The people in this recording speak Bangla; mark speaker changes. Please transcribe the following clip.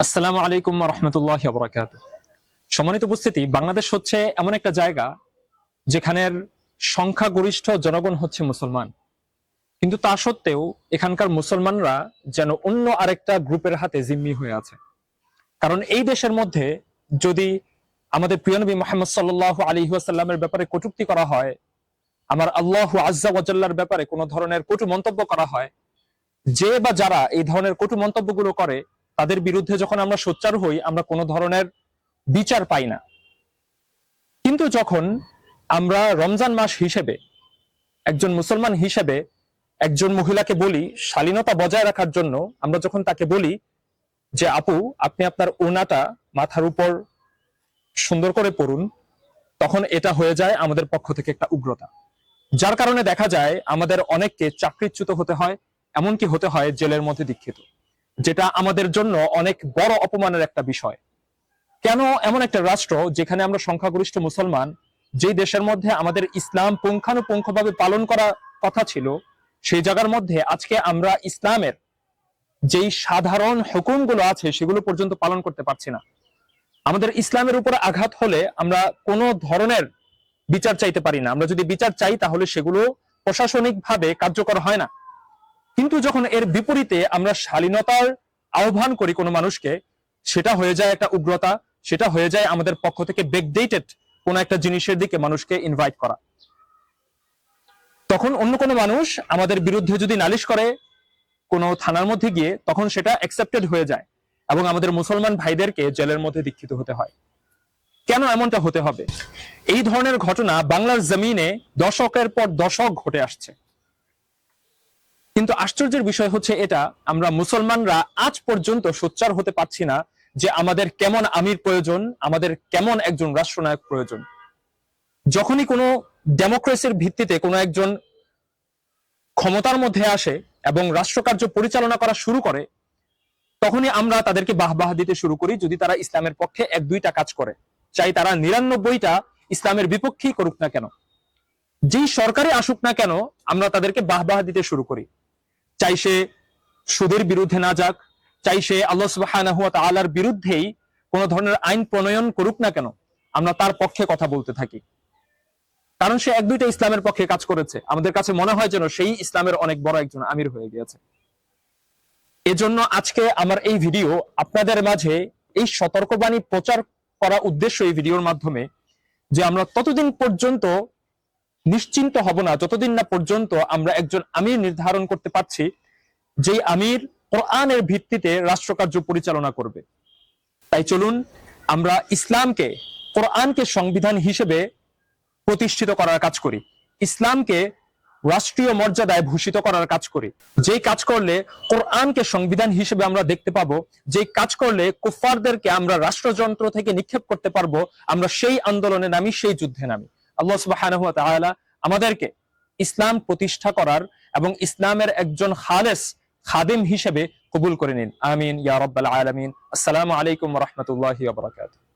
Speaker 1: আসসালামু আলাইকুম রহমতুল্লাহ বরাকাত সম্মানিত উপস্থিতি, বাংলাদেশ হচ্ছে এমন একটা জায়গা যেখানের সংখ্যাগরিষ্ঠ জনগণ হচ্ছে মুসলমান। কিন্তু তা সত্ত্বেও এখানকার মুসলমানরা যেন অন্য আরেকটা গ্রুপের হাতে জিম্মি হয়ে আছে। কারণ এই দেশের মধ্যে যদি আমাদের প্রিয় নবী মোহাম্মদ সাল্লাহ আলী আসাল্লামের ব্যাপারে কটুক্তি করা হয়, আমার আল্লাহ আজ্জা ওয়াজাল্লার ব্যাপারে কোনো ধরনের কটু মন্তব্য করা হয়, যে বা যারা এই ধরনের কটু মন্তব্যগুলো করে তাদের বিরুদ্ধে যখন আমরা সোচ্চার হই, আমরা কোনো ধরনের বিচার পাই না। কিন্তু যখন আমরা রমজান মাস হিসেবে, একজন মুসলমান হিসেবে একজন মহিলাকে বলি, শালীনতা বজায় রাখার জন্য আমরা যখন তাকে বলি যে, আপু, আপনি আপনার ওনাটা মাথার উপর সুন্দর করে পড়ুন তখন এটা হয়ে যায় আমাদের পক্ষ থেকে একটা উগ্রতা। যার কারণে দেখা যায় আমাদের অনেককে চাকরিচ্যুত হতে হয়, এমনকি হতে হয় জেলের মধ্যে দীক্ষিত। যেটা আমাদের জন্য অনেক বড় অপমানের একটা বিষয়। কেন এমন একটা রাষ্ট্র যেখানে আমরা সংখ্যাগরিষ্ঠ মুসলমান, যেই দেশের মধ্যে আমাদের ইসলাম পুঙ্খানুপুঙ্খভাবে পালন করা কথা ছিল, সেই জায়গার মধ্যে আজকে আমরা ইসলামের যেই সাধারণ হুকুমগুলো আছে সেগুলো পর্যন্ত পালন করতে পারছি না। আমাদের ইসলামের উপর আঘাত হলে আমরা কোনো ধরনের বিচার চাইতে পারি না। আমরা যদি বিচার চাই তাহলে সেগুলো প্রশাসনিকভাবে কার্যকর হয় না। কিন্তু যখন এর বিপরীতে আমরা শালীনতার আহ্বান করি কোনো মানুষকে, সেটা হয়ে যায় একটা উগ্রতা, সেটা হয়ে যায় আমাদের পক্ষ থেকে ব্যাকডেটেড কোনো একটা জিনিসের দিকে মানুষকে ইনভাইট করা। তখন অন্য কোনো মানুষ আমাদের বিরুদ্ধে যদি নালিশ করে কোনো থানার মধ্যে গিয়ে, তখন সেটা অ্যাকসেপ্টেড হয়ে যায় এবং আমাদের মুসলমান ভাইদেরকে জেলের মধ্যে দীক্ষিত হতে হয়। কেন এমনটা হতে হবে? এই ধরনের ঘটনা বাংলার জমিনে দশকের পর দশক ঘটে আসছে। কিন্তু আশ্চর্যের বিষয় হচ্ছে এটা, আমরা মুসলমানরা আজ পর্যন্ত সোচ্চার হতে পারছি না যে আমাদের কেমন আমির প্রয়োজন, আমাদের কেমন একজন রাষ্ট্রনায়ক প্রয়োজন। যখনই কোনো ডেমোক্রেসির ভিত্তিতে কোনো একজন ক্ষমতার মধ্যে আসে এবং রাষ্ট্রকার্য পরিচালনা করা শুরু করে, তখনই আমরা তাদেরকে বাহবাহ দিতে শুরু করি যদি তারা ইসলামের পক্ষে এক দুইটা কাজ করে। চাই তারা নিরানব্বইটা ইসলামের বিপক্ষেই করুক না কেন। যেই সরকারে আসুক না কেন, আমরা তাদেরকে বাহবাহ দিতে শুরু করি। চাই সে সুদের বিরুদ্ধে না যাক, চাই সে আল্লাহ সুবাহ তালার বিরুদ্ধেই কোন ধরনের আইন প্রণয়ন করুক না কেন, আমরা তার পক্ষে কথা বলতে থাকি। কারণ সে এক দুইটা ইসলামের পক্ষে কাজ করেছে। আমাদের কাছে মনে হয় যেন সেই ইসলামের অনেক বড় একজন আমির হয়ে গিয়েছে। এজন্য আজকে আমার এই ভিডিও আপনাদের মাঝে এই সতর্কবাণী প্রচার করা উদ্দেশ্য এই ভিডিওর মাধ্যমে যে আমরা ততদিন পর্যন্ত নিশ্চিন্ত হব না, যতদিন না পর্যন্ত আমরা একজন আমির নির্ধারণ করতে পারছি, যেই আমির কোরআনের ভিত্তিতে রাষ্ট্রকার্য পরিচালনা করবে। তাই চলুন, আমরা ইসলামকে, কোরআনকে সংবিধান হিসেবে প্রতিষ্ঠিত করার কাজ করি। ইসলামকে রাষ্ট্রীয় মর্যাদায় ভূষিত করার কাজ করি। যে কাজ করলে কোরআনকে সংবিধান হিসেবে আমরা দেখতে পাবো যে কাজ করলে কুফারদেরকে আমরা রাষ্ট্রযন্ত্র থেকে নিক্ষেপ করতে পারব, আমরা সেই আন্দোলনে নামি, সেই যুদ্ধে নামি। আল্লাহ সুবাহ আমাদেরকে ইসলাম প্রতিষ্ঠা করার এবং ইসলামের একজন খালেস খাদেম হিসেবে কবুল করে নিন। আমিন, ইয়া আলামিন। আসসালামু আলাইকুম রহমতুল্লাহ বারাকাতুহু।